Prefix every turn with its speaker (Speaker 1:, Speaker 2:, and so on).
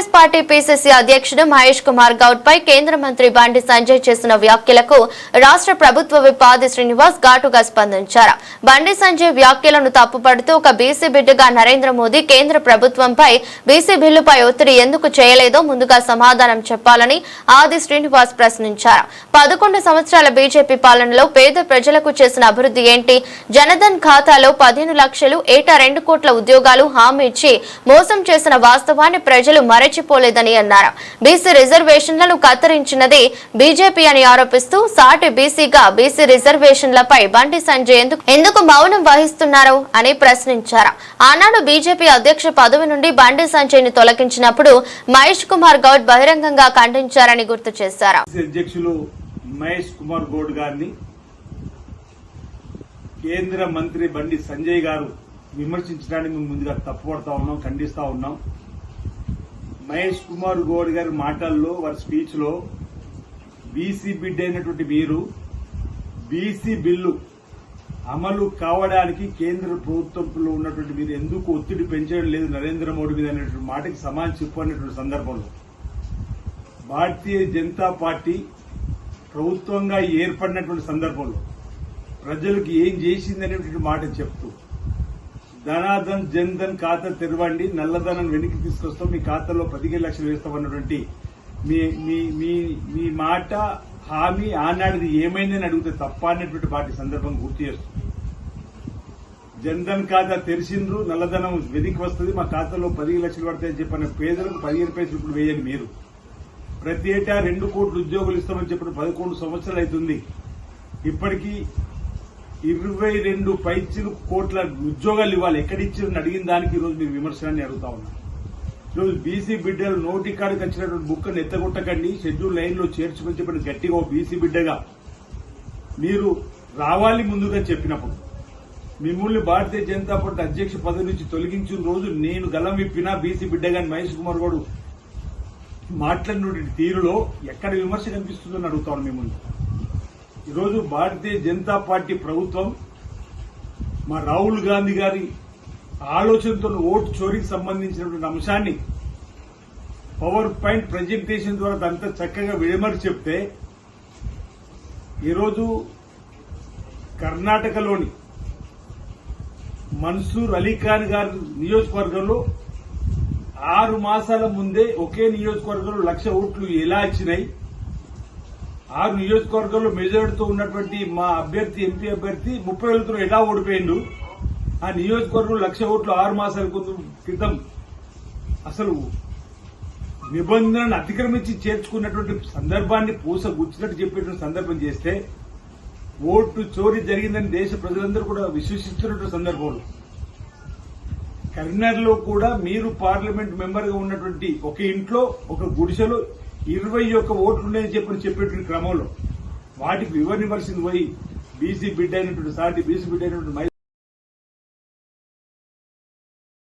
Speaker 1: Congress party PCC అధ్యక్షుడు మహేష్ కుమార్ గౌడ్ పై కేంద్ర మంత్రి బండి సంజయ్ చేసిన వ్యాఖ్యలకు రాష్ట్ర ప్రభుత్వ విపాది శ్రీనివాస్ ఘాటుగా స్పందించారు. బండి సంజయ్ వ్యాఖ్యలను తప్పుపడుతూ ఒక బీసీ బిడ్డగా నరేంద్ర మోదీ కేంద్ర ప్రభుత్వంపై బీసీ బిల్లుపై ఒత్తిడి ఎందుకు చేయలేదో ముందుగా సమాధానం చెప్పాలని ఆది శ్రీనివాస్ ప్రశ్నించారు. పదకొండు సంవత్సరాల బీజేపీ పాలనలో పేద ప్రజలకు చేసిన అభివృద్ధి ఏంటి? జనధన్ ఖాతాలో పదిహేను లక్షలు ఏటా రెండు కోట్ల ఉద్యోగాలు హామీ ఇచ్చి మోసం చేసిన వాస్తవాన్ని ప్రజలు మరచిపోలేదని అన్నారు. బీసీ రిజర్వేషన్లను కత్తిరించినది బీజేపీ అని ఆరోపిస్తూ సాటి బీసీగా బీసీ రిజర్వేషన్లపై బండి సంజయ్ ఎందుకు ఎందుకు మౌనం వహిస్తున్నారు అని ప్రశ్నించారు. ఆనాడు బీజేపీ అధ్యక్ష పదవి నుండి బండి సంజయ్ని తొలగించినప్పుడు మహేష్ కుమార్ గౌడ్ బహిరంగంగా ఖండించారని గుర్తు చేశారు.
Speaker 2: అధ్యక్షులు మహేష్ కుమార్ గౌడ్ గారిని కేంద్ర మంత్రి బండి సంజయ్ గారు విమర్శించడానికి మేము ముందుగా తప్పుపడతా ఉన్నాం ఖండిస్తా ఉన్నాం. మహేష్ కుమార్ గౌడ్ గారి మాటల్లో వారి స్పీచ్లో బీసీ బిడ్ అయినటువంటి మీరు బీసీ బిల్లు అమలు కావడానికి కేంద్ర ప్రభుత్వంలో ఉన్నటువంటి మీరు ఎందుకు ఒత్తిడి పెంచడం లేదు నరేంద్ర మోడీ మీద అనేటువంటి మాటకి సమానం చెప్పు అనేటువంటి సందర్భంలో. భారతీయ జనతా పార్టీ ప్రభుత్వంగా ఏర్పడినటువంటి సందర్భంలో ప్రజలకు ఏం చేసింది అనేటువంటి మాట చెప్తూ ధనాధన్ జన్ ధన్ ఖాతా తెరవండి నల్లధనం వెనక్కి తీసుకొస్తాం మీ ఖాతాలో పదిహేను లక్షలు వేస్తామన్నటువంటి మీ మీ మీ మీ మాట హామీ ఆనాడిది ఏమైందని అడిగితే తప్ప అనేటువంటి వాటి సందర్భం గుర్తు చేస్తుంది. జన్ధన్ ఖాతా తెరిచిండ్రు నల్లధనం వెనక్కి వస్తుంది మా ఖాతాలో పదిహేను లక్షలు పడతాయని చెప్పిన పేదలకు పదిహేను పైసలు ఇప్పుడు వేయండి మీరు. ప్రతి ఏటా రెండు కోట్ల ఉద్యోగులు ఇస్తామని చెప్పిన పదకొండు సంవత్సరాలు అవుతుంది. ఇప్పటికీ ఇరవై రెండు పైచిలు కోట్ల ఉద్యోగాలు ఇవ్వాలి. ఎక్కడిచ్చారని అడిగిన దానికి ఈరోజు మీరు విమర్శనాన్ని అడుగుతా ఉన్నారు ఈరోజు బీసీ బిడ్డలు నోటి కాడికి వచ్చినటువంటి బుక్కను ఎత్తగొట్టకండి షెడ్యూల్ లైన్లో చేర్చుకొని చెప్పిన గట్టిగా బీసీ బిడ్డగా మీరు రావాలి ముందుగా చెప్పినప్పుడు మిమ్మల్ని భారతీయ జనతా పార్టీ అధ్యక్ష పదవి నుంచి తొలగించిన రోజు నేను గలం విప్పినా బీసీ బిడ్డగా మహేష్ కుమార్ గౌడ్ మాట్లాడినటువంటి తీరులో ఎక్కడ విమర్శ కనిపిస్తుందని అడుగుతాను మిమ్మల్ని. ఈరోజు భారతీయ జనతా పార్టీ ప్రభుత్వం మా రాహుల్ గాంధీ గారి ఆలోచనతో ఓటు చోరీకి సంబంధించినటువంటి అంశాన్ని పవర్ పాయింట్ ప్రజెంటేషన్ ద్వారా అంత చక్కగా విడమరి చెప్తే ఈరోజు కర్ణాటకలోని మన్సూర్ అలీఖాన్ గారి నియోజకవర్గంలో ఆరు మాసాల ముందే ఒకే నియోజకవర్గంలో లక్ష ఓట్లు ఎలా ఇచ్చినాయి ఆరు నియోజకవర్గంలో మెజారిటీతో ఉన్నటువంటి మా అభ్యర్థి ఎంపీ అభ్యర్థి ముప్పై వేలతో ఎలా ఓడిపోయిండు? ఆ నియోజకవర్గంలో లక్ష ఓట్లు ఆరు మాసాల క్రితం- అసలు నిబంధనలను అతిక్రమించి చేర్చుకున్నటువంటి సందర్భాన్ని పూస గుచ్చినట్టు చెప్పేటువంటి సందర్భం చేస్తే ఓటు చోరీ జరిగిందని దేశ ప్రజలందరూ కూడా విశ్వసిస్తున్నటువంటి సందర్భంలో కరీంనగర్లో కూడా మీరు పార్లమెంట్ మెంబర్గా ఉన్నటువంటి ఒక ఇంట్లో ఒక గుడిసెలో ఇరవై ఒక్క ఓట్లు ఉండేది చెప్పని చెప్పేటువంటి క్రమంలో వాటికి వివరణ ఇవ్వాల్సింది పోయి బీసీ బిడ్డ అయినటువంటి సాటి బీసీ బిడ్డ అయినటువంటి